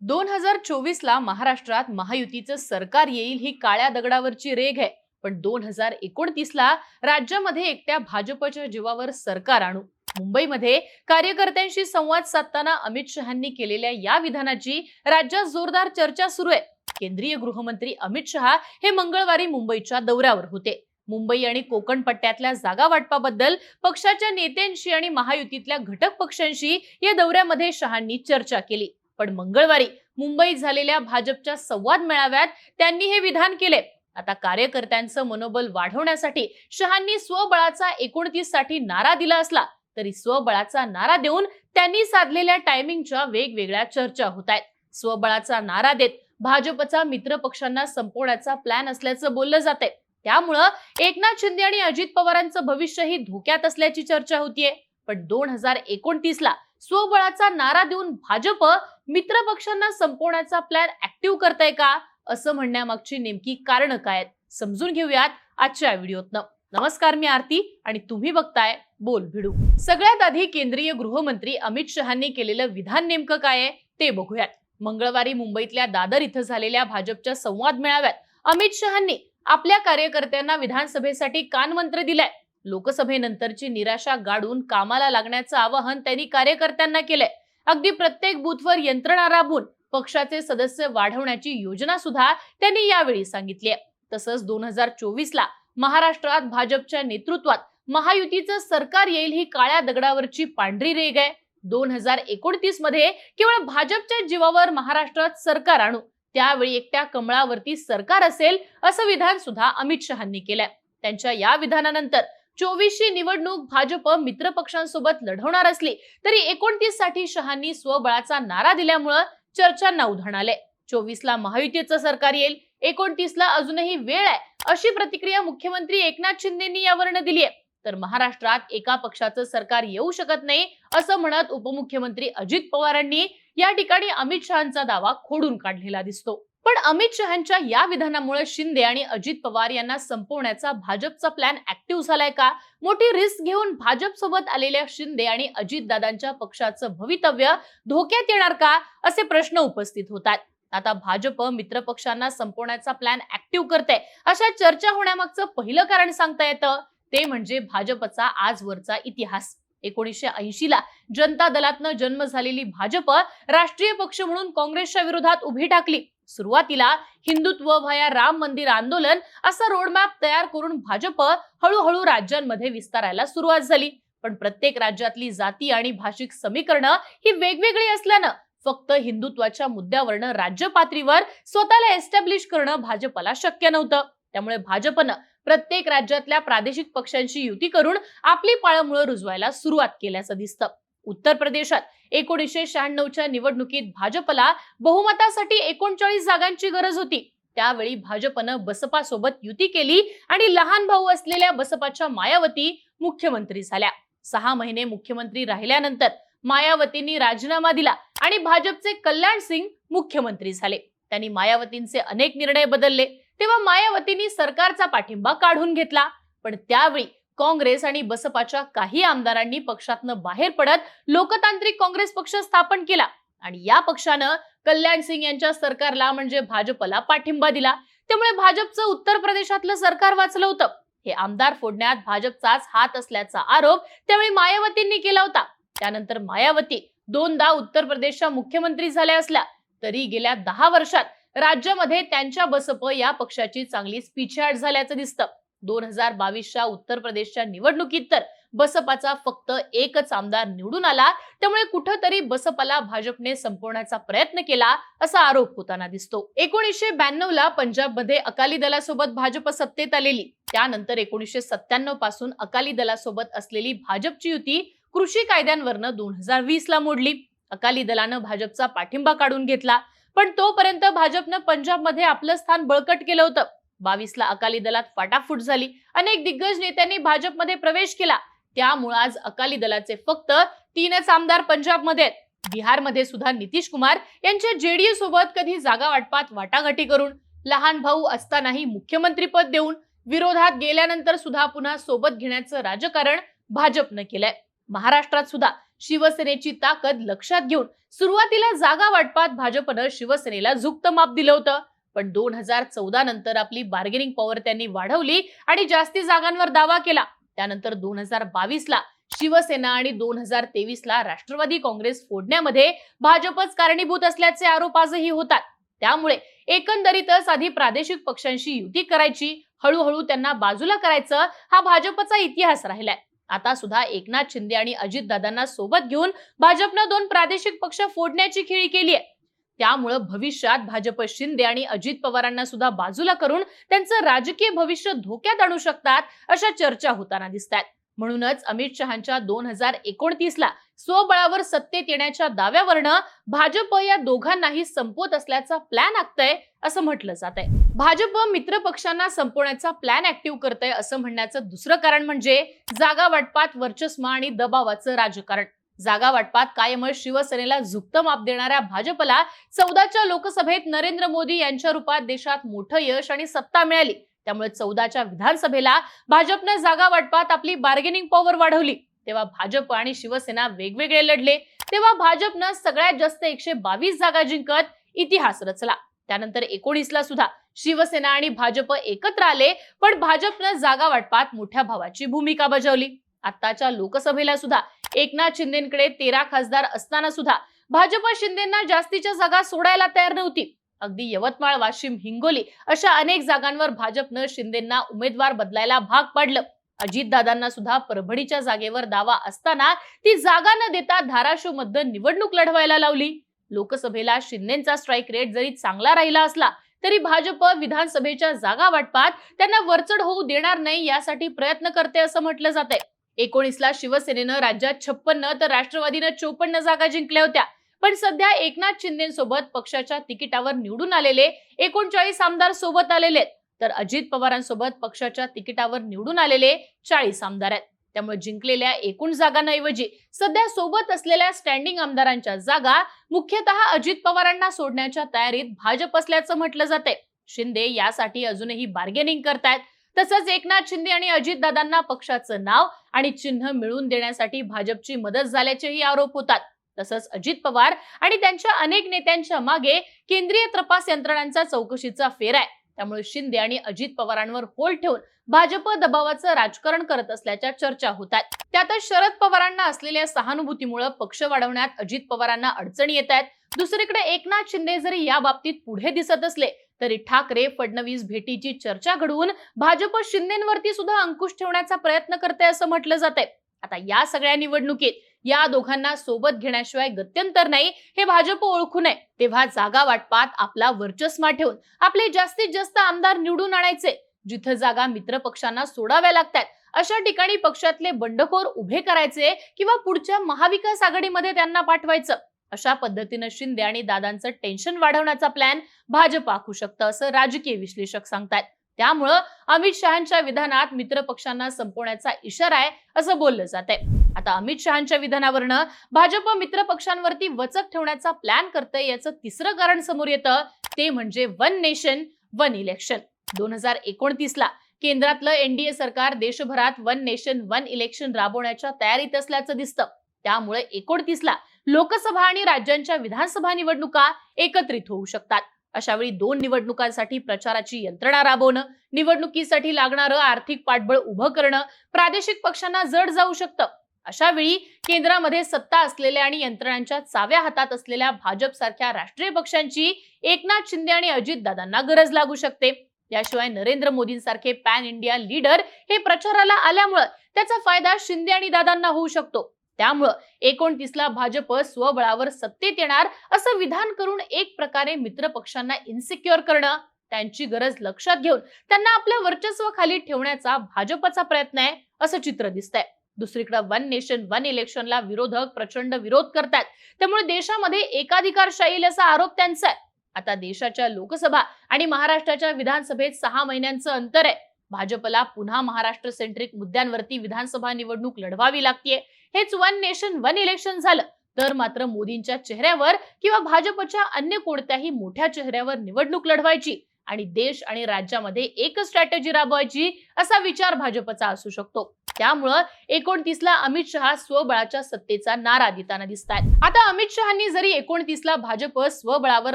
दोन हजार चोवीसला महाराष्ट्रात महायुतीचं सरकार येईल ही काळ्या दगडावरची रेघ आहे. पण दोन हजार एकोणतीसला राज्यामध्ये एकट्या भाजपच्या जीवावर सरकार आणू. मुंबईमध्ये कार्यकर्त्यांशी संवाद साधताना अमित शहांनी केलेल्या या विधानाची राज्यात जोरदार चर्चा सुरू आहे. केंद्रीय गृहमंत्री अमित शहा हे मंगळवारी मुंबईच्या दौऱ्यावर होते. मुंबई आणि कोकण पट्ट्यातल्या जागा वाटपाबद्दल पक्षाच्या नेत्यांशी आणि महायुतीतल्या घटक पक्षांशी या दौऱ्यामध्ये शहांनी चर्चा केली. पण मंगळवारी मुंबईत झालेल्या भाजपच्या संवाद मेळाव्यात त्यांनी हे विधान केले. आता कार्यकर्त्यांचं मनोबल वाढवण्यासाठी शहांनी स्वबळाचा एकोणतीससाठी नारा दिला असला तरी स्वबळाचा नारा देऊन त्यांनी साधलेल्या टायमिंगच्या वेगवेगळ्या चर्चा होत आहेत. स्वबळाचा नारा देत भाजपचा मित्र पक्षांना संपवण्याचा प्लॅन असल्याचं बोललं जात आहे त्यामुळं एकनाथ शिंदे आणि अजित पवारांचं भविष्यही धोक्यात असल्याची चर्चा होतीये. पण दोन हजार एकोणतीस ला स्वबळाचा नारा देऊन भाजप मित्र पक्षांना संपवण्याचा प्लॅन ऍक्टिव्ह करताय का? असं म्हणण्यामागची नेमकी कारण काय आहेत? समजून घेऊयात आजच्या व्हिडिओतनं. नमस्कार मी आरती आणि तुम्ही बघताय बोल भिडू. सगळ्यात आधी केंद्रीय गृहमंत्री अमित शहांनी केलेलं विधान नेमकं काय आहे ते बघूयात. मंगळवारी मुंबईतल्या दादर इथं झालेल्या भाजपच्या संवाद मेळाव्यात अमित शहांनी आपल्या कार्यकर्त्यांना विधानसभेसाठी कानमंत्र दिलाय. लोकसभेनंतरची निराशा गाडून कामाला लागण्याचं आवाहन त्यांनी कार्यकर्त्यांना केलंय. अगदी प्रत्येक बूथवर यंत्रणा राबवून पक्षाचे सदस्य वाढवण्याची योजना सुद्धा त्यांनी यावेळी सांगितली आहे. तसंच दोन हजार चोवीस ला महाराष्ट्रात भाजपच्या नेतृत्वात महायुतीचं सरकार येईल ही काळ्या दगडावरची पांढरी रेग आहे. दोन हजार एकोणतीसमध्ये केवळ भाजपच्या जीवावर महाराष्ट्रात सरकार आणू त्यावेळी एकट्या कमळावरती सरकार असेल असं विधान सुद्धा अमित शहांनी केलंय. त्यांच्या या विधानानंतर चोवीसची निवडणूक भाजप मित्र पक्षांसोबत लढवणार असली तरी एकोणतीससाठी शहांनी स्वबळाचा नारा दिल्यामुळं चर्चांना उधाण आले चोवीसला महायुतीचं सरकार येईल एकोणतीसला अजूनही वेळ आहे अशी प्रतिक्रिया मुख्यमंत्री एकनाथ शिंदेनी यावरनं दिली आहे तर महाराष्ट्रात एका पक्षाचं सरकार येऊ शकत नाही असं म्हणत उपमुख्यमंत्री अजित पवारांनी या ठिकाणी अमित शहांचा दावा खोडून काढलेला दिसतो. पण अमित शहांच्या या विधानामुळे शिंदे आणि अजित पवार यांना संपवण्याचा भाजपचा प्लॅन ऍक्टिव्ह झालाय का? मोठी रिस्क घेऊन भाजप सोबत आलेल्या शिंदे आणि अजितदादांच्या पक्षाचं भवितव्य धोक्यात येणार का? असे प्रश्न उपस्थित होतात. आता भाजप मित्रपक्षांना संपवण्याचा प्लॅन ऍक्टिव्ह करते अशा चर्चा होण्यामागचं पहिलं कारण सांगता येतं? ते म्हणजे भाजपचा आजवरचा इतिहास. एकोणीसशे ऐंशी ला जनता दलातनं जन्म झालेली भाजप राष्ट्रीय पक्ष म्हणून काँग्रेसच्या विरोधात उभी टाकली. सुरुवातीला हिंदुत्व भया राम मंदिर आंदोलन असा रोडमॅप तयार करून भाजप हळूहळू राज्यांमध्ये विस्तारायला सुरुवात झाली. पण प्रत्येक राज्यातली जाती आणि भाषिक समीकरणं ही वेगवेगळी असल्यानं फक्त हिंदुत्वाच्या मुद्द्यावरनं राज्य पातळीवर स्वतःला एस्टॅब्लिश करणं भाजपला शक्य नव्हतं. त्यामुळे भाजपनं प्रत्येक राज्यातल्या प्रादेशिक पक्षांशी युती करून आपली पाळमुळं रुजवायला सुरुवात केल्याचं दिसतं. उत्तर प्रदेशात एकोणीसशे शहाण्णवच्या निवडणुकीत भाजपला बहुमतासाठी एकोणचाळीस जागांची गरज होती. त्यावेळी भाजपनं बसपा सोबत युती केली आणि लहान भाऊ असलेल्या बसपाच्या मायावती मुख्यमंत्री झाल्या. सहा महिने मुख्यमंत्री राहिल्यानंतर मायावतींनी राजीनामा दिला आणि भाजपचे कल्याण सिंग मुख्यमंत्री झाले. त्यांनी मायावतींचे अनेक निर्णय बदलले. तेव्हा मायावतींनी सरकारचा पाठिंबा काढून घेतला. पण त्यावेळी काँग्रेस आणि बसपाच्या काही आमदारांनी पक्षातनं बाहेर पडत लोकतांत्रिक काँग्रेस पक्ष स्थापन केला. आणि या पक्षानं कल्याण सिंग यांच्या सरकारला म्हणजे भाजपला पाठिंबा दिला. त्यामुळे भाजपचं उत्तर प्रदेशातलं सरकार वाचलं होतं. हे आमदार फोडण्यात भाजपचाच हात असल्याचा आरोप त्यावेळी मायावतींनी केला होता. त्यानंतर मायावती दोनदा उत्तर प्रदेशच्या मुख्यमंत्री झाल्या असल्या तरी गेल्या दहा वर्षात राज्यामध्ये त्यांच्या बसप या पक्षाची चांगली पिछाड झाल्याचं दिसतं. दोन हजार बावीसच्या उत्तर प्रदेशच्या निवडणुकीत तर बसपाचा फक्त एकच आमदार निवडून आला. त्यामुळे कुठंतरी बसपाला भाजपने संपवण्याचा प्रयत्न केला असा आरोप होताना दिसतो. एकोणीसशे ब्याण्णव ला पंजाबमध्ये अकाली दलासोबत भाजप सत्तेत आलेली. त्यानंतर एकोणीसशे सत्त्याण्णवपासून अकाली दलासोबत असलेली भाजपची युती कृषी कायद्यांवरनं दोन हजार वीस ला मोडली. अकाली दलानं भाजपचा पाठिंबा काढून घेतला. पण तोपर्यंत भाजपनं पंजाबमध्ये आपलं स्थान बळकट केलं होतं. बावीसला अकाली दलात फाटाफूट झाली. अनेक दिग्गज नेत्यांनी भाजपमध्ये प्रवेश केला. त्यामुळे आज अकाली दलाचे फक्त तीनच आमदार पंजाबमध्ये आहेत. बिहारमध्ये सुद्धा नितीश कुमार यांच्या जेडीयू सोबत कधी जागा वाटपात वाटाघाटी करून लहान भाऊ असतानाही मुख्यमंत्रीपद देऊन विरोधात गेल्यानंतर सुद्धा पुन्हा सोबत घेण्याचं राजकारण भाजपनं केलंय. महाराष्ट्रात सुद्धा शिवसेनेची ताकद लक्षात घेऊन सुरुवातीला जागा वाटपात भाजपनं शिवसेनेला झुकतं माप दिलं होतं. पण दोन हजार चौदा नंतर आपली बार्गेनिंग पॉवर त्यांनी वाढवली आणि जास्ती जागांवर दावा केला. त्यानंतर दोन हजार बावीसला शिवसेना आणि दोन हजार तेवीसला राष्ट्रवादी काँग्रेस फोडण्यामध्ये भाजपच कारणीभूत असल्याचे आरोप आजही होतात. त्यामुळे एकंदरीतच आधी प्रादेशिक पक्षांशी युती करायची हळूहळू त्यांना बाजूला करायचं हा भाजपचा इतिहास राहिलाय. आता सुद्धा एकनाथ शिंदे आणि अजितदादांना सोबत घेऊन भाजपनं दोन प्रादेशिक पक्ष फोडण्याची खेळी केली आहे त्यामुळं भविष्यात भाजप शिंदे आणि अजित पवारांना सुद्धा बाजूला करून त्यांचं राजकीय भविष्य धोक्यात आणू शकतात अशा चर्चा होताना दिसत आहेत म्हणूनच अमित शहाच्या दोन हजार एकोणतीस ला स्वबळावर सत्तेत येण्याच्या दाव्यावरनं भाजप या दोघांनाही संपवत असल्याचा प्लॅन आखतय असं म्हटलं जात आहे भाजप मित्र पक्षांना संपवण्याचा प्लॅन ऍक्टिव्ह करतय असं म्हणण्याचं दुसरं कारण म्हणजे जागा वाटपात वर्चस्व आणि दबावाचं राजकारण. जागा वाटपात कायमच शिवसेनेला झुकतं माप देणाऱ्या भाजपला चौदाच्या लोकसभेत नरेंद्र मोदी यांच्या रूपात देशात मोठं यश आणि सत्ता मिळाली. त्यामुळे चौदाच्या विधानसभेला भाजपनं जागा वाटपात आपली बार्गेनिंग पॉवर वाढवली. तेव्हा भाजप आणि शिवसेना वेगवेगळे लढले. तेव्हा भाजपनं सगळ्यात जास्त एकशे बावीस जागा जिंकत इतिहास रचला. त्यानंतर एकोणीसला सुद्धा शिवसेना आणि भाजप एकत्र आले पण भाजपनं जागा वाटपात मोठ्या भावाची भूमिका बजावली. आताच्या लोकसभेला सुद्धा एकनाथ शिंदेकडे तेरा खासदार असताना सुद्धा भाजप शिंदेना जास्तीच्या जागा सोडायला तयार नव्हती. अगदी यवतमाळ वाशिम हिंगोली अशा अनेक जागांवर भाजपनं शिंदेना उमेदवार बदलायला भाग पाडलं. अजितदादांना सुद्धा परभणीच्या जागेवर दावा असताना ती जागा न देता धाराशिवमध्ये निवडणूक लढवायला लावली. लोकसभेला शिंदेचा स्ट्राईक रेट जरी चांगला राहिला असला तरी भाजप विधानसभेच्या जागा वाटपात त्यांना वरचढ होऊ देणार नाही यासाठी प्रयत्न करते असं म्हटलं जात आहे एकोणीसला शिवसेनेनं राज्यात छप्पन्न तर राष्ट्रवादीनं चोपन्न जागा जिंकल्या होत्या. पण सध्या एकनाथ शिंदेसोबत पक्षाच्या तिकिटावर निवडून आलेले एकोणचाळीस आमदार सोबत आलेले आहेत. तर अजित पवारांसोबत पक्षाच्या तिकिटावर निवडून आलेले चाळीस आमदार आहेत. त्यामुळे जिंकलेल्या एकूण जागांऐवजी सध्या सोबत असलेल्या स्टँडिंग आमदारांच्या जागा मुख्यतः अजित पवारांना सोडण्याच्या तयारीत भाजप असल्याचं म्हटलं जाते शिंदे यासाठी अजूनही बार्गेनिंग करतायत. तसंच एकनाथ शिंदे आणि अजितदादांना पक्षाचं नाव आणि चिन्ह मिळवून देण्यासाठी भाजपची मदत झाल्याचेही आरोप होतात. तसंच अजित पवार आणि त्यांच्या अनेक नेत्यांच्या मागे केंद्रीय तपास यंत्रणांचा चौकशीचा फेर आहे. त्यामुळे शिंदे आणि अजित पवारांवर होल ठेवून भाजप दबावाचं राजकारण करत असल्याच्या चर्चा होतात त्यातच शरद पवारांना असलेल्या सहानुभूतीमुळे पक्ष वाढवण्यात अजित पवारांना अडचणी येत आहेत. दुसरीकडे एकनाथ शिंदे जरी या बाबतीत पुढे दिसत असले तरी ठाकरे फडणवीस भेटीची चर्चा घडवून भाजप शिंदेवरती सुद्धा अंकुश ठेवण्याचा प्रयत्न करते असं म्हटलं जात आता या सगळ्या निवडणुकीत या दोघांना सोबत घेण्याशिवाय गत्यंतर नाही हे भाजप ओळखू नये तेव्हा जागा वाटपात आपला वर्चस्मा ठेवून आपले जास्तीत जास्त आमदार निवडून आणायचे जिथं जागा मित्र पक्षांना सोडाव्या लागतात. अशा ठिकाणी पक्षातले बंडखोर उभे करायचे किंवा पुढच्या महाविकास आघाडीमध्ये त्यांना पाठवायचं. अशा पद्धतीनं शिंदे आणि दादांचं टेन्शन वाढवण्याचा प्लॅन भाजप आखू शकतं असं राजकीय विश्लेषक सांगतात त्यामुळं अमित शहाच्या विधानात मित्र पक्षांना संपवण्याचा इशारा आहे असं बोललं जात आहे आता अमित शहाच्या विधानावरनं भाजप मित्र पक्षांवरती वचक ठेवण्याचा प्लॅन करतंय याचं तिसरं कारण समोर येतं ते म्हणजे वन नेशन वन इलेक्शन दोन हजार एकोणतीसला केंद्रातलं एनडीए सरकार देशभरात वन नेशन वन इलेक्शन राबवण्याच्या तयारीत असल्याचं दिसतं. त्यामुळे एकोणतीस ला लोकसभा आणि राज्यांच्या विधानसभा निवडणुका एकत्रित होऊ शकतात. अशावेळी दोन निवडणुकांसाठी प्रचाराची यंत्रणा राबवणं निवडणुकीसाठी लागणारं आर्थिक पाठबळ उभं करणं प्रादेशिक पक्षांना जड जाऊ शकतं. अशा वेळी केंद्रामध्ये सत्ता असलेल्या आणि यंत्रणांच्या चाव्या हातात असलेल्या भाजप सारख्या राष्ट्रीय पक्षांची एकनाथ शिंदे आणि अजितदादांना गरज लागू शकते. याशिवाय नरेंद्र मोदींसारखे पॅन इंडिया लीडर हे प्रचाराला आल्यामुळं त्याचा फायदा शिंदे आणि दादांना होऊ शकतो. त्यामुळं एकोणतीसला भाजप स्वबळावर सत्तेत येणार असं विधान करून एक प्रकारे मित्र पक्षांना इन्सिक्युअर करणं त्यांची गरज लक्षात घेऊन त्यांना आपल्या वर्चस्व खाली ठेवण्याचा भाजपचा प्रयत्न आहे असं चित्र दिसतंय. दुसरीकडे वन नेशन वन इलेक्शनला विरोधक प्रचंड विरोध करतात. त्यामुळे देशामध्ये एकाधिकारशाही येईल असा आरोप त्यांचा आहे. आता देशाच्या लोकसभा आणि महाराष्ट्राच्या विधानसभेत सहा महिन्यांचं अंतर आहे. भाजपला पुन्हा महाराष्ट्र सेंट्रिक मुद्द्यांवरती विधानसभा निवडणूक लढवावी लागतीये. हेच वन नेशन वन इलेक्शन झालं. तर मात्र मोदींच्या चेहऱ्यावर किंवा भाजपच्या अन्य कोणत्याही मोठ्या चेहऱ्यावर निवडणूक लढवायची आणि देश आणि राज्यामध्ये एक स्ट्रॅटेजी राबवायची असा विचार भाजपचा असू शकतो. त्यामुळं एकोणतीसला अमित शहा स्वबळाच्या सत्तेचा नारा देताना दिसत आहेत आता अमित शहानी जरी एकोणतीसला भाजप स्वबळावर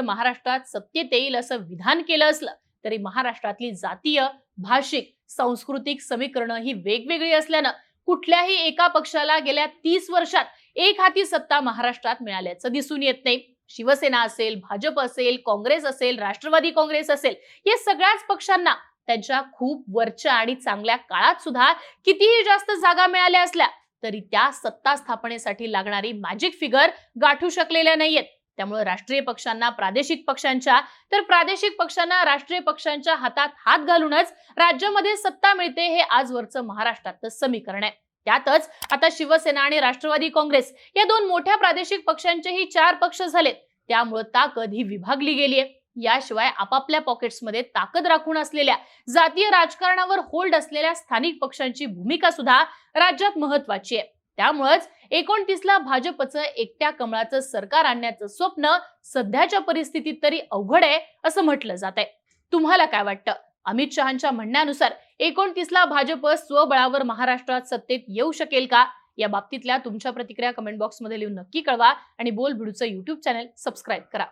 महाराष्ट्रात सत्तेत येईल असं विधान केलं असलं तरी महाराष्ट्रातली जातीय भाषिक सांस्कृतिक समीकरणं ही वेगवेगळी असल्यानं कुठल्याही एका पक्षाला गेल्या तीस वर्षात एक हाती सत्ता महाराष्ट्रात मिळाल्याचं दिसून येत नाही. शिवसेना असेल भाजप असेल काँग्रेस असेल राष्ट्रवादी काँग्रेस असेल या सगळ्याच पक्षांना त्यांच्या खूप वरच्या आणि चांगल्या काळात सुद्धा कितीही जास्त जागा मिळाल्या असल्या तरी त्या सत्ता स्थापनेसाठी लागणारी मॅजिक फिगर गाठू शकलेल्या नाहीयेत. त्यामुळे राष्ट्रीय पक्षांना प्रादेशिक पक्षांच्या तर प्रादेशिक पक्षांना राष्ट्रीय पक्षांच्या हातात हात घालूनच राज्यामध्ये सत्ता मिळते हे आजवरचं महाराष्ट्रातलं समीकरण आहे. त्यातच आता शिवसेना आणि राष्ट्रवादी काँग्रेस या दोन मोठ्या प्रादेशिक पक्षांचेही चार पक्ष झालेत. त्यामुळे ताकद ही विभागली गेली आहे याशिवाय आपापल्या पॉकेट्समध्ये ताकद राखून असलेल्या जातीय राजकारणावर होल्ड असलेल्या स्थानिक पक्षांची भूमिका सुद्धा राज्यात महत्वाची आहे. त्यामुळेच एकोणतीसला भाजपचं एकट्या कमळाचं सरकार आणण्याचं स्वप्न सध्याच्या परिस्थितीत तरी अवघड आहे असं म्हटलं जात आहे. तुम्हाला काय वाटतं? अमित शहाच्या म्हणण्यानुसार एकोणतीसला भाजप स्वबळावर महाराष्ट्रात सत्तेत येऊ शकेल का? या बाबतीतल्या तुमच्या प्रतिक्रिया कमेंट बॉक्समध्ये लिहून नक्की कळवा आणि बोल भिडूचं युट्यूब चॅनल सबस्क्राईब करा.